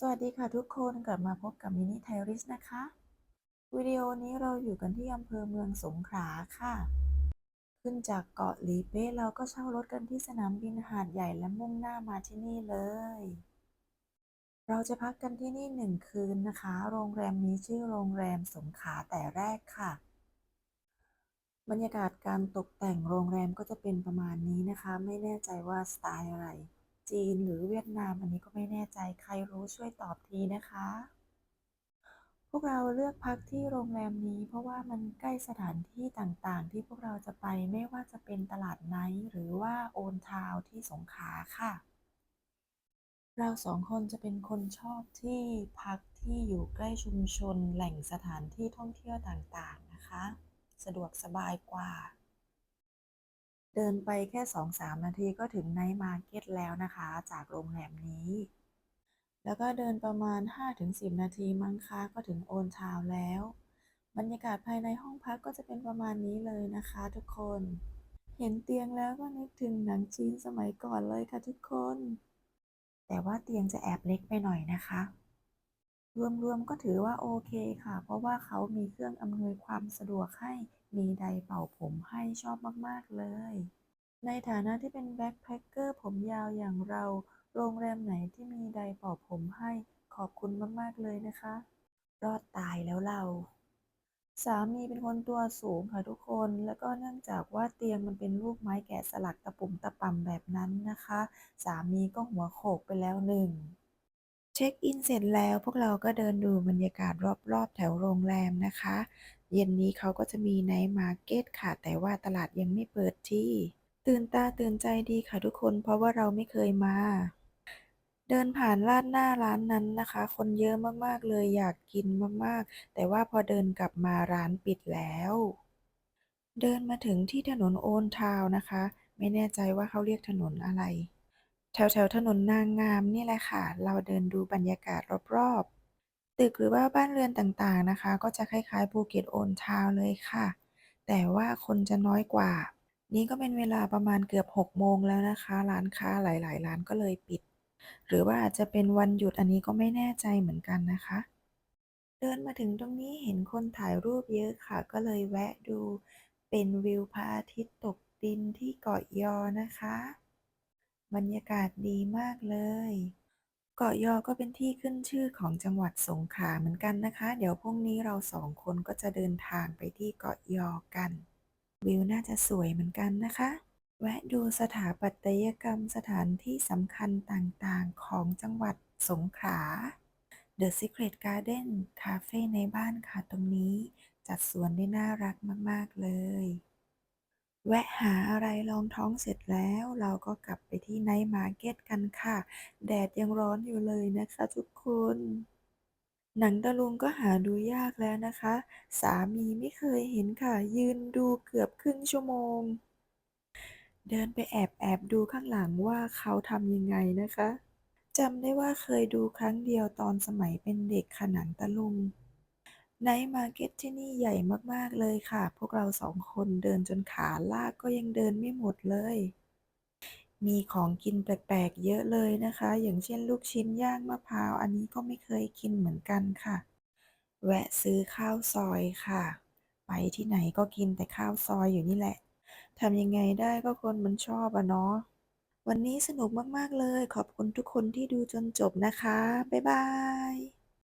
สวัสดีค่ะทุกคนกลับมาพบกับมินิไทริสนะคะ วิดีโอนี้เราอยู่กันที่อำเภอเมืองสงขลาค่ะ ขึ้นจากเกาะหลีเป๊ะเราก็เช่ารถกันที่สนามบินหาดใหญ่และมุ่งหน้ามาที่นี่เลย เราจะพักกันที่นี่หนึ่งคืนนะคะ โรงแรมนี้ชื่อโรงแรมสงขลาแต่แรกค่ะ บรรยากาศการตกแต่งโรงแรมก็จะเป็นประมาณนี้นะคะ ไม่แน่ใจว่าสไตล์อะไร จีนหรือเวียดนาม อันนี้ก็ไม่แน่ใจใครรู้ช่วยตอบทีนะคะ พวกเราเลือกพักที่โรงแรมนี้ เพราะว่ามันใกล้สถานที่ต่างๆ ที่พวกเราจะไปไม่ว่าจะเป็นตลาดไนท์หรือว่าโอนทาวที่สงขลาค่ะ เราสองคนจะเป็นคนชอบที่พักที่อยู่ใกล้ชุมชนแหล่งสถานที่ท่องเที่ยวต่างๆนะคะ สะดวกสบายกว่า เดินไปแค่ 2-3 นาทีก็ถึงไนท์มาร์เก็ตแล้วนะคะ จากโรงแรมนี้ แล้วก็เดินประมาณ 5-10 นาทีมั้งคะก็ถึงโอนทาวแล้ว บรรยากาศภายในห้องพักก็จะเป็นประมาณนี้เลยนะคะทุกคน เห็นเตียงแล้วก็นึกถึงหนังจีนสมัยก่อนเลยค่ะทุกคน แต่ว่าเตียงจะแอบเล็กไปหน่อยนะคะ รวมๆก็ถือว่าโอเคค่ะ เพราะว่าเขามีเครื่องอำนวยความสะดวกให้ มีไดเป่าผมให้ชอบมาก ๆ เลย ในฐานะที่เป็นแบ็คแพคเกอร์ผมยาวอย่างเรา โรงแรมไหนที่มีไดเป่าผมให้ขอบคุณมาก ๆ เลยนะคะ รอดตายแล้วเรา สามีเป็นคนตัวสูงค่ะทุกคน แล้วก็เนื่องจากว่าเตียงมันเป็นรูปไม้แกะสลักตะปุ่มตะป่ำแบบนั้นนะคะ สามีก็หัวโขกไปแล้วหนึ่งเช็คอินเสร็จแล้วพวกเราก็เดินดูบรรยากาศรอบๆ แถวโรงแรมนะคะ เย็นนี้เขาก็จะมีไนท์มาร์เก็ตค่ะ แต่ว่าตลาดยังไม่เปิดที่ ตื่นตาตื่นใจดีค่ะทุกคนเพราะว่าเราไม่เคยมา เดินผ่านลาดหน้าร้านนั้นนะคะ คนเยอะมากๆเลยอยากกินมากๆ แต่ว่าพอเดินกลับมาร้านปิดแล้ว เดินมาถึงที่ถนนโอนทาวนะคะ ไม่แน่ใจว่าเขาเรียกถนนอะไร แถวแถวถนนนางงามนี่แหละค่ะ เราเดินดูบรรยากาศรอบๆ ตึกหรือว่าบ้านเรือนต่างๆนะคะ ก็จะคล้ายๆภูเก็ตโอนทาวเลยค่ะ แต่ว่าคนจะน้อยกว่า นี่ก็เป็นเวลาประมาณเกือบ 6 โมงแล้วนะคะ ร้านค้าหลายๆ ร้านก็เลยปิด หรือว่าอาจจะเป็นวันหยุดอันนี้ก็ไม่แน่ใจเหมือนกันนะคะ เดินมาถึงตรงนี้เห็นคนถ่ายรูปเยอะค่ะ ก็เลยแวะดูเป็นวิวพระอาทิตย์ตกดินที่เกาะยอนะคะ บรรยากาศดีมากเลย เกาะยอก็เป็นที่ขึ้นชื่อของจังหวัดสงขลาเหมือนกันนะคะ เดี๋ยวพรุ่งนี้เราสองคนก็จะเดินทางไปที่เกาะยอกัน วิวน่าจะสวยเหมือนกันนะคะ แวะดูสถาปัตยกรรมสถานที่สำคัญต่างๆของจังหวัดสงขลา The Secret Garden คาเฟ่ในบ้านค่ะตรงนี้ จัดสวนได้น่ารักมาก ๆ เลย แวะหาอะไรรองท้องเสร็จแล้วเราก็กลับไปที่ไนท์มาร์เก็ตกันค่ะ แดดยังร้อนอยู่เลยนะคะทุกคน หนังตะลุงก็หาดูยากแล้วนะคะ สามีไม่เคยเห็นค่ะ ยืนดูเกือบครึ่งชั่วโมง เดินไปแอบแอบดูข้างหลังว่าเขาทำยังไงนะคะจำได้ว่าเคยดูครั้งเดียวตอนสมัยเป็นเด็กค่ะหนังตะลุง ไนท์มาร์เก็ตที่นี่ใหญ่มากๆเลยค่ะ พวกเราสองคนเดินจนขาลากก็ยังเดินไม่หมดเลย มีของกินแปลกๆเยอะเลยนะคะ อย่างเช่นลูกชิ้นย่างมะพร้าว อันนี้ก็ไม่เคยกินเหมือนกันค่ะ แวะซื้อข้าวซอยค่ะ ไปที่ไหนก็กินแต่ข้าวซอยอยู่นี่แหละทำยังไงได้ก็คนมันชอบอะเนาะ วันนี้สนุกมากๆเลย ขอบคุณทุกคนที่ดูจนจบนะคะ บ๊ายบาย